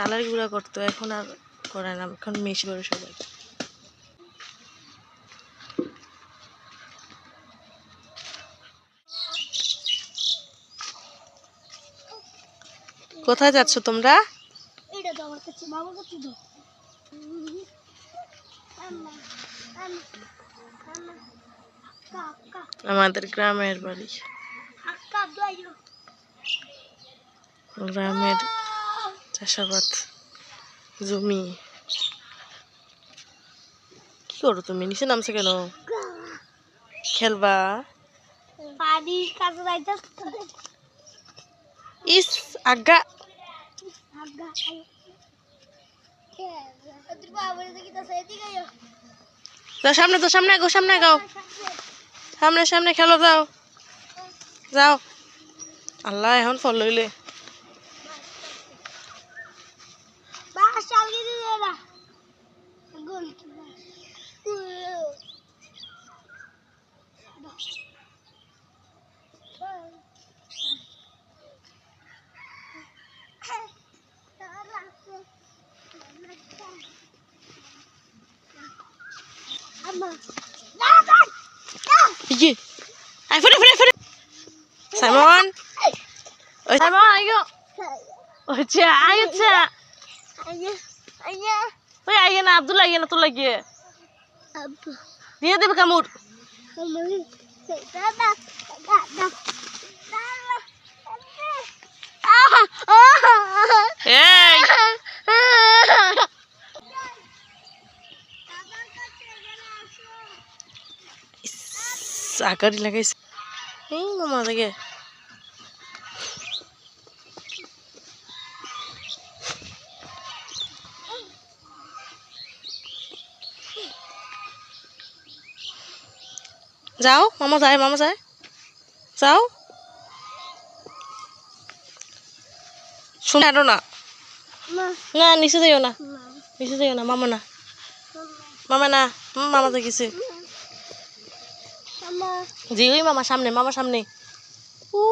চালের গুঁড়া করতো এখন আর করে না এখন মেশি করে সবাই কোথায় যাচ্ছ তোমরা আমাদের গ্রামের বাড়ি গ্রামের চাষাবাদ জমি। কি করো তুমি? নিচে নামছে কেন? খেলবা? ইস আজ্ঞা। যাও সামনে তো সামনে গো সামনে গাও সামনে সামনে খেলো যাও। যাও। আল্লাহ এখন ফল লইলে। Iki. Ayo, fana, fana, fana. Simon. Simon, ayo. Oh, ayo cah. Ayo, ayo. Woi, ayo Abdul lagi, Abdul lagi. Abdul. Dia tiba kamu. Kamu. Hey. আকারি লাগাইছে। এই মামা লাগে যাও মামা যায় মামা যায়। যাও। শুনে আরও না। না নিচে যাইও না। নিচে যাইও না মামা না। মামা না মামা তো গেছে. জি ওই মামা সামনে মামা সামনে। উ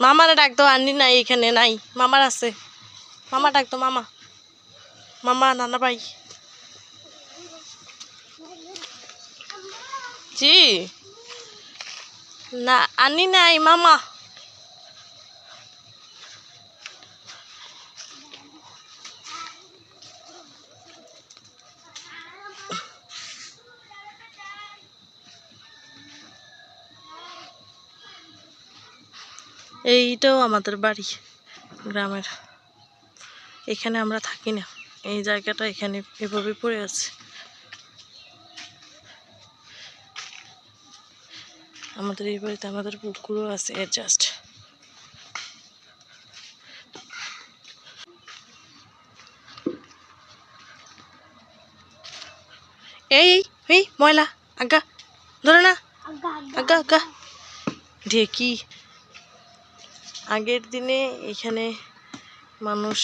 মামারে ডাকতো আন্টি নাই, এখানে নাই, মামার আছে। মামা ডাক দাও, মামা। মামা নানা ভাই জি। না আনি নাই, মামা। এইটাও আমাদের বাড়ি গ্রামের। এখানে আমরা থাকি না। এই জায়গাটা এখানে এভাবে পড়ে আছে। আমাদের এই বাড়িতে আমাদের পুকুরও আছে জাস্ট এই এই, ময়লা আজ্ঞা ধরে না. আজ্ঞা আজ্ঞা ঢেকি আগের দিনে এখানে মানুষ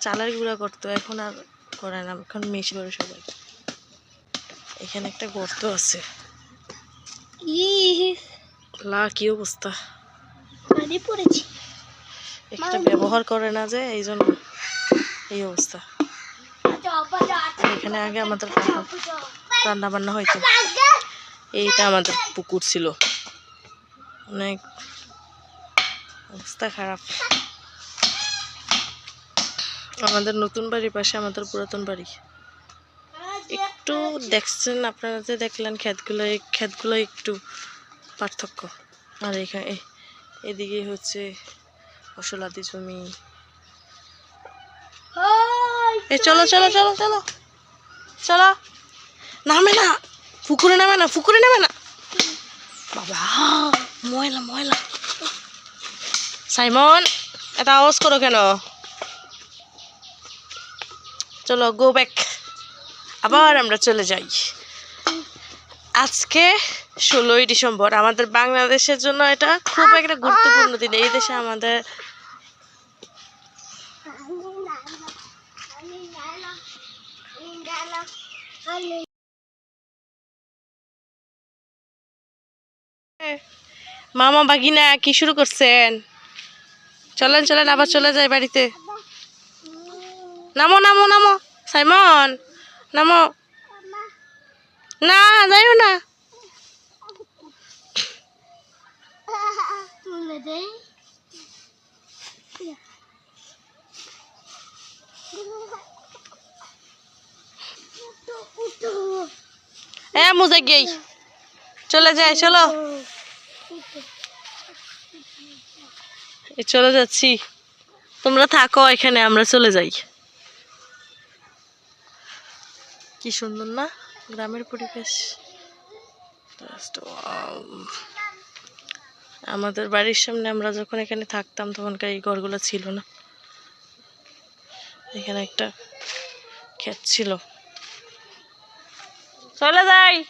চালের গুঁড়া করতো এখন আর করে না এখন মেশি করে সবাই। এখানে একটা গর্ত আছে। লা কি অবস্থা? পড়েছি। একটা ব্যবহার করে না যে এই জন্য এই অবস্থা। এখানে আগে আমাদের রান্না বান্না হইতো। এইটা আমাদের পুকুর ছিল। অনেক অবস্থা খারাপ। আমাদের নতুন বাড়ির পাশে আমাদের পুরাতন বাড়ি। একটু দেখছেন আপনারা যে দেখলেন ক্ষেতগুলো, এই ক্ষেতগুলো একটু পার্থক্য। আর এখানে এ- এদিকে হচ্ছে ফসলাদি জমি। এই চলো চলো চলো চলো। চলো। নামে না, পুকুরে নামে না, পুকুরে নামে না। বাবা, ময়লা ময়লা। সাইমন এত আওয়াজ করো কেন? চলো গো ব্যাক আবার আমরা চলে যাই। আজকে ষোলোই ডিসেম্বর। আমাদের বাংলাদেশের জন্য এটা খুব একটা গুরুত্বপূর্ণ দিন। এই দেশে আমাদের মামা বাগিনা কি শুরু করছেন? চলেন চলেন, আবার চলে যাই বাড়িতে। নামো নামো নামো। সাইমন, নামো। না, যাইও না। এ, মুজে গেই চলে যাই, চলো এই চলে যাচ্ছি। তোমরা থাকো এখানে, আমরা চলে যাই। কি সুন্দর না? গ্রামের পরিবেশ. আমাদের বাড়ির সামনে আমরা যখন এখানে থাকতাম, তখনকার এই ঘরগুলো ছিল না। এখানে একটা ক্ষেত ছিল। চলে যাই!